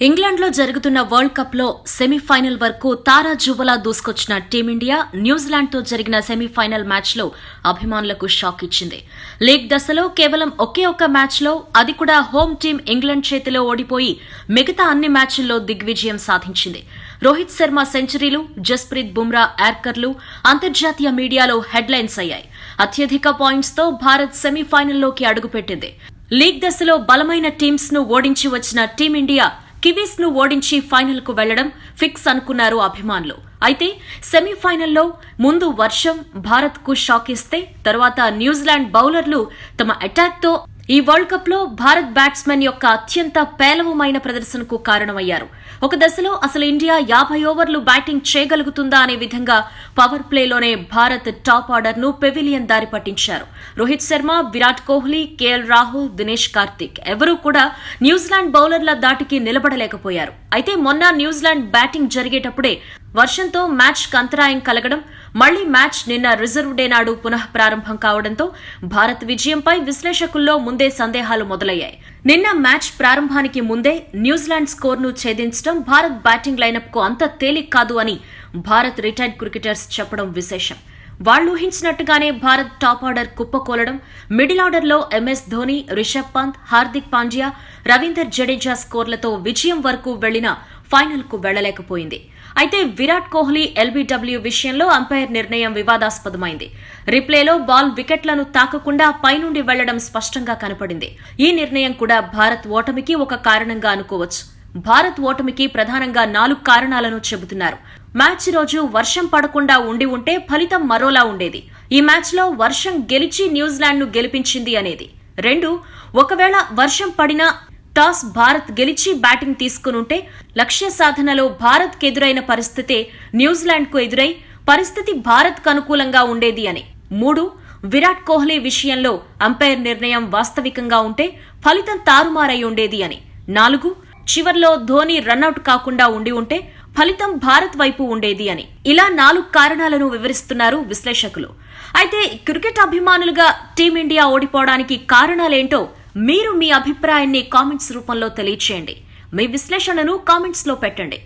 ఇంగ్లాండ్లో జరుగుతున్న వరల్డ్ కప్లో సెమీఫైనల్ వరకు తారా జువలా దూసుకొచ్చిన టీమిండియా న్యూజిలాండ్తో జరిగిన సెమీఫైనల్ మ్యాచ్లో అభిమానులకు షాక్ ఇచ్చింది. లీగ్ దశలో కేవలం ఒకే ఒక్క మ్యాచ్లో అది కూడా హోమ్ టీం ఇంగ్లాండ్ చేతిలో ఓడిపోయి మిగతా అన్ని మ్యాచ్ల్లో దిగ్విజయం సాధించింది. రోహిత్ శర్మ సెంచరీలు జస్ప్రీత్ బుమ్రా యార్కర్లు అంతర్జాతీయ మీడియాలో హెడ్లైన్స్ అయ్యాయి. అత్యధిక పాయింట్స్తో భారత్ సెమీఫైనల్లోకి అడుగుపెట్టింది. లీగ్ దశలో బలమైన టీమ్స్ను ఓడించి వచ్చిన టీమిండియా కివీస్ను ఓడించి ఫైనల్కు వెళ్ళడం ఫిక్స్ అనుకున్నారు అభిమానులు. అయితే సెమీఫైనల్లో ముందు వర్షం భారత్కు షాక్ ఇస్తే తర్వాత న్యూజిలాండ్ బౌలర్లు తమ అటాక్తో ఈ వరల్డ్ కప్లో భారత్ బ్యాట్స్మెన్ యొక్క అత్యంత పేలవమైన ప్రదర్శనకు కారణమయ్యారు. ఒక దశలో అసలు ఇండియా యాభై ఓవర్లు బ్యాటింగ్ చేయగలుగుతుందా అనే విధంగా పవర్ ప్లేలోనే భారత్ టాప్ ఆర్డర్ను పెవిలియన్ దారి పట్టించారు. రోహిత్ శర్మ విరాట్ కోహ్లీ కేఎల్ రాహుల్ దినేష్ కార్తిక్ ఎవరూ కూడా న్యూజిలాండ్ బౌలర్ల దాటికి నిలబడలేకపోయారు. అయితే మొన్న న్యూజిలాండ్ బ్యాటింగ్ జరిగేటప్పుడే వర్షంతో మ్యాచ్ అంతరాయం కలగడం మళ్ళీ మ్యాచ్ నిన్న రిజర్వ్ డే నాడు పునః ప్రారంభం కావడంతో భారత్ విజయంపై విశ్లేషకుల్లో ముందే సందేహాలు మొదలయ్యాయి. నిన్న మ్యాచ్ ప్రారంభానికి ముందే న్యూజిలాండ్ స్కోర్ను ఛేదించడం భారత్ బ్యాటింగ్ లైనప్కు అంత తేలిక కాదు అని భారత్ రిటైర్డ్ క్రికెటర్స్ చెప్పడం విశేషం. వాళ్ళు ఊహించినట్టుగానే భారత్ టాప్ ఆర్డర్ కుప్పకూలడం మిడిల్ ఆర్డర్లో ఎంఎస్ ధోని రిషబ్ పంత్ హార్దిక్ పాండ్యా రవీందర్ జడేజా స్కోర్లతో విజయం వరకు వెళ్ళిన ఫైనల్కు వెళ్ళలేకపోయింది అయితే విరాట్ కోహ్లీ ఎల్బీడబ్ల్యూ విషయంలో అంపైర్ నిర్ణయం వివాదాస్పదమైంది. రిప్లేలో బాల్ వికెట్లను తాకకుండా పైనుండి వెళ్ళడం స్పష్టంగా కనపడింది. ఈ నిర్ణయం కూడా భారత్ ఓటమికి ఒక కారణంగా అనుకోవచ్చు. భారత్ ఓటమికి ప్రధానంగా నాలుగు కారణాలను చెబుతున్నారు. మ్యాచ్ రోజు వర్షం పడకుండా ఉండి ఉంటే ఫలితం మరోలా ఉండేది. ఈ మ్యాచ్లో వర్షం గెలిచి న్యూజిలాండ్ను గెలిపించింది అనేది. రెండు ఒకవేళ వర్షం పడినా టాస్ భారత్ గెలిచి బ్యాటింగ్ తీసుకునుంటే లక్ష్య సాధనలో భారత్కు ఎదురైన పరిస్థితే న్యూజిలాండ్కు ఎదురై పరిస్థితి భారత్కు అనుకూలంగా ఉండేది అని. మూడు విరాట్ కోహ్లీ విషయంలో అంపైర్ నిర్ణయం వాస్తవికంగా ఉంటే ఫలితం తారుమారై ఉండేది అని. నాలుగు చివర్లో ధోని రన్అట్ కాకుండా ఉండి ఉంటే ఫలితం భారత్ వైపు ఉండేది అని. ఇలా నాలుగు కారణాలను వివరిస్తున్నారు విశ్లేషకులు. అయితే క్రికెట్ అభిమానులుగా టీమిండియా ఓడిపోవడానికి కారణాలేంటో మీరు మీ అభిప్రాయాన్ని కామెంట్స్ రూపంలో తెలియచేయండి. మీ విశ్లేషణను కామెంట్స్లో పెట్టండి.